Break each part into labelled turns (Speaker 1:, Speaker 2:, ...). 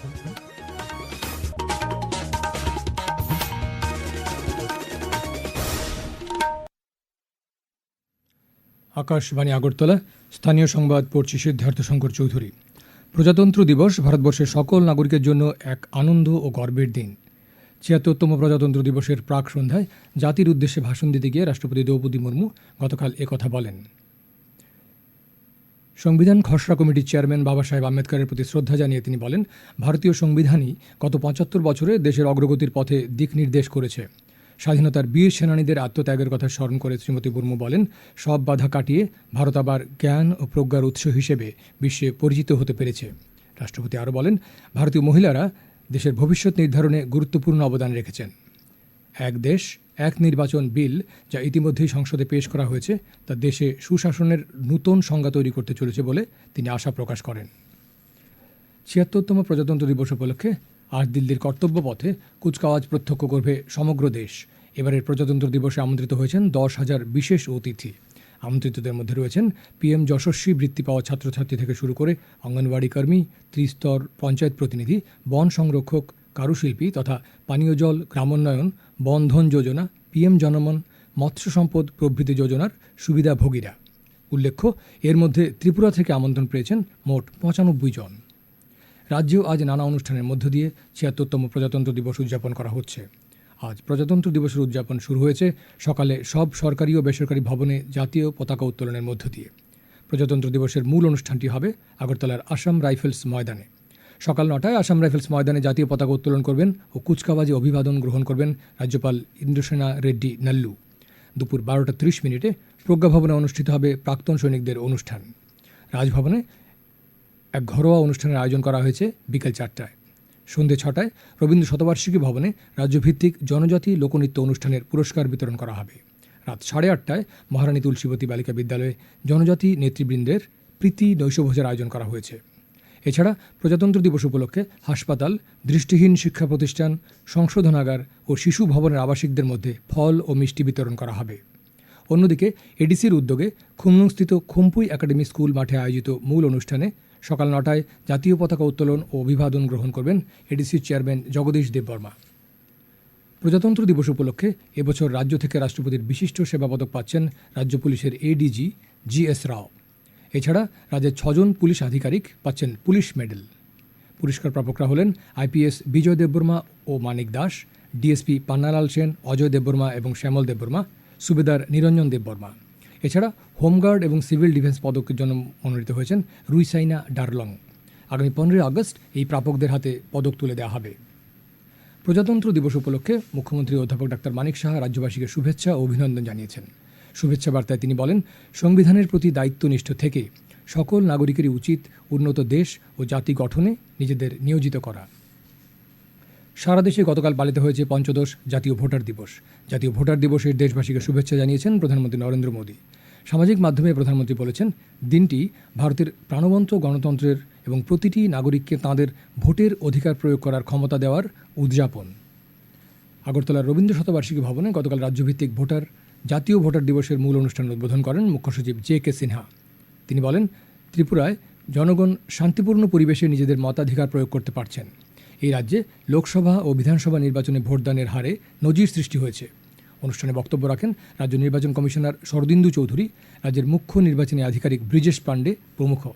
Speaker 1: আকাশবাণী আগরতলা, স্থানীয় সংবাদ পড়ছি সিদ্ধার্থ শঙ্কর চৌধুরী। প্রজাতন্ত্র দিবস ভারতবর্ষের সকল নাগরিকের জন্য এক আনন্দ ও গর্বের দিন। ছিয়াত্তরতম প্রজাতন্ত্র দিবসের প্রাক সন্ধ্যায় জাতির উদ্দেশ্যে ভাষণ দিতে গিয়ে রাষ্ট্রপতি দ্রৌপদী মুর্মু গতকাল একথা বলেন। সংবিধান খসড়া কমিটির চেয়ারম্যান বাবা সাহেব আম্বেদকরের প্রতি শ্রদ্ধা জানিয়ে তিনি বলেন, ভারতীয় সংবিধানই গত পঁচাত্তর বছরে দেশের অগ্রগতির পথে দিক নির্দেশ করেছে। স্বাধীনতার বীর সেনানীদের আত্মত্যাগের কথা স্মরণ করে শ্রীমতী মুর্মু বলেন, সব বাধা কাটিয়ে ভারত আবার জ্ঞান ও প্রজ্ঞার উৎস হিসেবে বিশ্বে পরিচিত হতে পেরেছে। রাষ্ট্রপতি আরও বলেন, ভারতীয় মহিলারা দেশের ভবিষ্যৎ নির্ধারণে গুরুত্বপূর্ণ অবদান রেখেছেন। এক দেশ এক নির্বাচন বিল যা ইতিমধ্যেই সংসদে পেশ করা হয়েছে, তা দেশে সুশাসনের নূতন সংজ্ঞা তৈরি করতে চলেছে বলে তিনি আশা প্রকাশ করেন। ছিয়াত্তরতম প্রজাতন্ত্র দিবস উপলক্ষে আজ দিল্লির কর্তব্য পথে কুচকাওয়াজ প্রত্যক্ষ করবে সমগ্র দেশ। এবারের প্রজাতন্ত্র দিবসে আমন্ত্রিত হয়েছেন দশ হাজার বিশেষ অতিথি। আমন্ত্রিতদের মধ্যে রয়েছেন পিএম যশস্বী বৃত্তি পাওয়া ছাত্রছাত্রী থেকে শুরু করে অঙ্গনওয়াড়ি কর্মী, ত্রিস্তর পঞ্চায়েত প্রতিনিধি, বন সংরক্ষক কারুশিল্পী তথা পানীয় জল গ্রামোন্নয়ন, বন্ধন যোজনা, পিএম জনমন, মৎস্য সম্পদ প্রভৃতি যোজনার সুবিধাভোগীরা। উল্লেখ্য, এর মধ্যে ত্রিপুরা থেকে আমন্ত্রণ পেয়েছেন মোট পঁচানব্বই জন। রাজ্যেও আজ নানা অনুষ্ঠানের মধ্য দিয়ে ছিয়াত্তরতম প্রজাতন্ত্র দিবস উদযাপন করা হচ্ছে। আজ প্রজাতন্ত্র দিবসের উদযাপন শুরু হয়েছে সকালে সব সরকারি ও বেসরকারি ভবনে জাতীয় পতাকা উত্তোলনের মধ্য দিয়ে। প্রজাতন্ত্র দিবসের মূল অনুষ্ঠানটি হবে আগরতলার আসাম রাইফেলস ময়দানে। সকাল নটায় আসাম রাইফেলস ময়দানে জাতীয় পতাকা উত্তোলন করবেন ও কুচকাবাজে অভিবাদন গ্রহণ করবেন রাজ্যপাল ইন্দ্রসেনা রেড্ডি নাল্লু। দুপুর বারোটা ত্রিশ মিনিটে প্রজ্ঞাভবনে অনুষ্ঠিত হবে প্রাক্তন সৈনিকদের অনুষ্ঠান। রাজভবনে এক ঘরোয়া অনুষ্ঠানের আয়োজন করা হয়েছে বিকেল চারটায়। সন্ধে ছটায় রবীন্দ্র শতবার্ষিকী ভবনে রাজ্যভিত্তিক জনজাতি লোকনৃত্য অনুষ্ঠানের পুরস্কার বিতরণ করা হবে। রাত সাড়ে আটটায় মহারানী তুলসীবতী বালিকা বিদ্যালয়ে জনজাতি নেতৃবৃন্দের প্রীতি নৈশভোজের আয়োজন করা হয়েছে। এছাড়া প্রজাতন্ত্র দিবস উপলক্ষে হাসপাতাল, দৃষ্টিহীন শিক্ষা প্রতিষ্ঠান, সংশোধনাগার ও শিশু ভবনের আবাসিকদের মধ্যে ফল ও মিষ্টি বিতরণ করা হবে। অন্যদিকে এডিসির উদ্যোগে খুমলুংস্থিত খুম্পুই একাডেমি স্কুল মাঠে আয়োজিত মূল অনুষ্ঠানে সকাল নটায় জাতীয় পতাকা উত্তোলন ও অভিবাদন গ্রহণ করবেন এডিসির চেয়ারম্যান জগদীশ দেববর্মা প্রজাতন্ত্র দিবস উপলক্ষে এবছর রাজ্য থেকে রাষ্ট্রপতির বিশিষ্ট সেবা পদক পাচ্ছেন রাজ্য পুলিশের এডিজি জি এস রাও। এছাড়া রাজ্যের ছজন পুলিশ আধিকারিক পাচ্ছেন পুলিশ মেডেল। পুরস্কার প্রাপকরা হলেন আইপিএস বিজয় দেববর্মা ও মানিক দাস, ডিএসপি পান্নালাল সেন, অজয় দেববর্মা এবং শ্যামল দেববর্মা, সুবেদার নিরঞ্জন দেববর্মা। এছাড়া হোমগার্ড এবং সিভিল ডিফেন্স পদকের জন্য মনোনীত হয়েছেন রুইসাইনা ডারলং। আগামী পনেরোই আগস্ট এই প্রাপকদের হাতে পদক তুলে দেওয়া হবে। প্রজাতন্ত্র দিবস উপলক্ষে মুখ্যমন্ত্রী অধ্যাপক ডাক্তার মানিক সাহা রাজ্যবাসীকে শুভেচ্ছা ও অভিনন্দন জানিয়েছেন। শুভেচ্ছা বার্তায় তিনি বলেন, সংবিধানের প্রতি দায়িত্বনিষ্ঠ থেকে সকল নাগরিকেরই উচিত উন্নত দেশ ও জাতি গঠনে নিজেদের নিয়োজিত করা। সারা দেশে গতকাল পালিত হয়েছে পঞ্চদশ জাতীয় ভোটার দিবস। জাতীয় ভোটার দিবসের দেশবাসীকে শুভেচ্ছা জানিয়েছেন প্রধানমন্ত্রী নরেন্দ্র মোদী। সামাজিক মাধ্যমে প্রধানমন্ত্রী বলেছেন, দিনটি ভারতের প্রাণবন্ত গণতন্ত্রের এবং প্রতিটি নাগরিককে তাঁদের ভোটের অধিকার প্রয়োগ করার ক্ষমতা দেওয়ার উদযাপন। আগরতলার রবীন্দ্র শতবার্ষিকী ভবনে গতকাল রাজ্যভিত্তিক ভোটার জাতীয় ভোটার দিবসের মূল অনুষ্ঠান উদ্বোধন করেন মুখ্য সচিব জে কে সিনহা। তিনি বলেন, ত্রিপুরায় জনগণ শান্তিপূর্ণ পরিবেশে নিজেদের মতাধিকার প্রয়োগ করতে পারছেন। এই রাজ্যে লোকসভা ও বিধানসভা নির্বাচনে ভোটদানের হারে নজির সৃষ্টি হয়েছে। অনুষ্ঠানে বক্তব্য রাখেন রাজ্য নির্বাচন কমিশনার শরদিন্দু চৌধুরী, রাজ্যের মুখ্য নির্বাচনী আধিকারিক ব্রিজেশ পাণ্ডে প্রমুখ।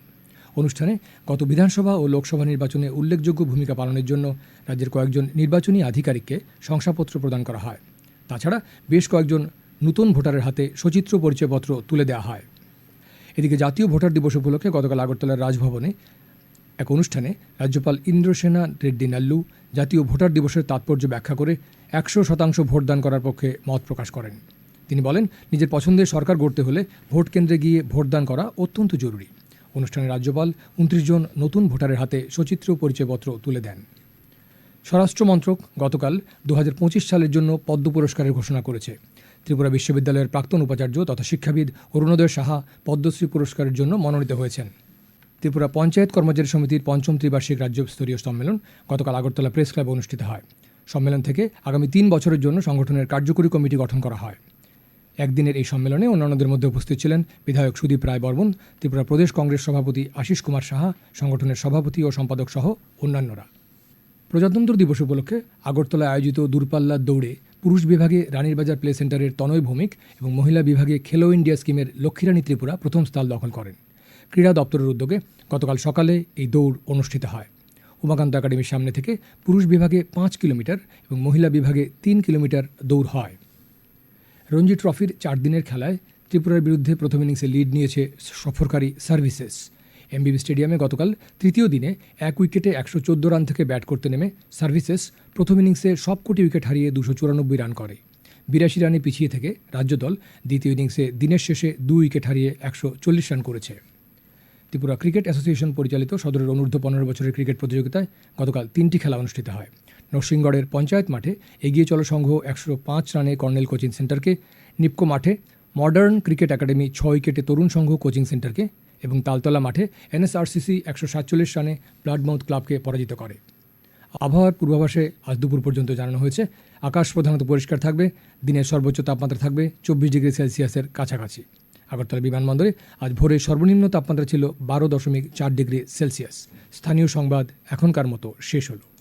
Speaker 1: অনুষ্ঠানে গত বিধানসভা ও লোকসভা নির্বাচনে উল্লেখযোগ্য ভূমিকা পালনের জন্য রাজ্যের কয়েকজন নির্বাচনী আধিকারিককে শংসাপত্র প্রদান করা হয়। তাছাড়া বেশ কয়েকজন নতুন ভোটারের হাতে সচিত্র পরিচয়পত্র তুলে দেওয়া হয়। এদিকে জাতীয় ভোটার দিবস উপলক্ষে গতকাল আগরতলার রাজভবনে এক অনুষ্ঠানে রাজ্যপাল ইন্দ্রসেনা, রেড্ডি নাল্লু জাতীয় ভোটার দিবসের তাৎপর্য ব্যাখ্যা করে একশো শতাংশ ভোটদান করার পক্ষে মত প্রকাশ করেন। তিনি বলেন, নিজের পছন্দের সরকার গড়তে হলে ভোট কেন্দ্রে গিয়ে ভোটদান করা অত্যন্ত জরুরি। অনুষ্ঠানে রাজ্যপাল উনত্রিশ জন নতুন ভোটারের হাতে সচিত্র পরিচয়পত্র তুলে দেন। স্বরাষ্ট্র মন্ত্রক গতকাল দু হাজার পঁচিশ সালের জন্য পদ্ম পুরস্কারের ঘোষণা করেছে। ত্রিপুরা বিশ্ববিদ্যালয়ের প্রাক্তন উপাচার্য তথা শিক্ষাবিদ অরুণোদয় সাহা পদ্মশ্রী পুরস্কারের জন্য মনোনীত হয়েছেন। ত্রিপুরা পঞ্চায়েত কর্মচারী সমিতির পঞ্চম ত্রিবার্ষিক রাজ্যস্তরীয় সম্মেলন গতকাল আগরতলা প্রেস ক্লাবে অনুষ্ঠিত হয়। সম্মেলন থেকে আগামী তিন বছরের জন্য সংগঠনের কার্যকরী কমিটি গঠন করা হয়। একদিনের এই সম্মেলনে অন্যান্যদের মধ্যে উপস্থিত ছিলেন বিধায়ক সুদীপ রায় বর্মন, ত্রিপুরা প্রদেশ কংগ্রেস সভাপতি আশিস কুমার সাহা, সংগঠনের সভাপতি ও সম্পাদক সহ অন্যান্যরা। প্রজাতন্ত্র দিবস উপলক্ষে আগরতলায় আয়োজিত দূরপাল্লার দৌড়ে পুরুষ বিভাগে রানীর বাজার প্লে সেন্টারের তনয় ভৌমিক এবং মহিলা বিভাগে খেলো ইন্ডিয়া স্কিমের লক্ষ্মীরানী ত্রিপুরা প্রথম স্থান দখল করেন। ক্রীড়া দপ্তরের উদ্যোগে গতকাল সকালে এই দৌড় অনুষ্ঠিত হয়। উমাকান্ত একাডেমির সামনে থেকে পুরুষ বিভাগে পাঁচ কিলোমিটার এবং মহিলা বিভাগে তিন কিলোমিটার দৌড় হয়। রঞ্জি ট্রফির চার দিনের খেলায় ত্রিপুরার বিরুদ্ধে প্রথম ইনিংসে লিড নিয়েছে সফরকারী সার্ভিসেস। এমবিবি স্টেডিয়ামে গতকাল তৃতীয় দিনে এক উইকেটে একশো চোদ্দ রান থেকে ব্যাট করতে নেমে সার্ভিসেস প্রথম ইনিংসে সবকটি উইকেট হারিয়ে দুশো চুরানব্বই রান করে। বিরাশি রানে পিছিয়ে থেকে রাজ্য দল দ্বিতীয় ইনিংসে দিনের শেষে দুই উইকেট হারিয়ে একশো চল্লিশ রান করেছে। ত্রিপুরা ক্রিকেট অ্যাসোসিয়েশন পরিচালিত সদরের অনূর্ধ্ব পনেরো বছরের ক্রিকেট প্রতিযোগিতায় গতকাল তিনটি খেলা অনুষ্ঠিত হয়। নরসিংগড়ের পঞ্চায়েত মাঠে এগিয়ে চলো সংঘ একশো পাঁচ রানে কর্নেল কোচিং সেন্টারকে, নিপকো মাঠে মডার্ন ক্রিকেট একাডেমি ছ উইকেটে তরুণ সংঘ কোচিং সেন্টারকে এবং তালতলা মাঠে এনএসআরসিসি একশো সাতচল্লিশ রানে ব্লাডমাউথ ক্লাবকে পরাজিত করে। আবহাওয়ার পূর্বাভাসে আজ দুপুর পর্যন্ত জানানো হয়েছে, আকাশ প্রধানত পরিষ্কার থাকবে, দিনের সর্বোচ্চ তাপমাত্রা থাকবে চব্বিশ ডিগ্রি সেলসিয়াসের কাছাকাছি। আগরতলা বিমানবন্দরে আজ ভোরে সর্বনিম্ন তাপমাত্রা ছিল বারো দশমিক চার ডিগ্রি সেলসিয়াস। স্থানীয় সংবাদ এখনকার মতো শেষ হলো।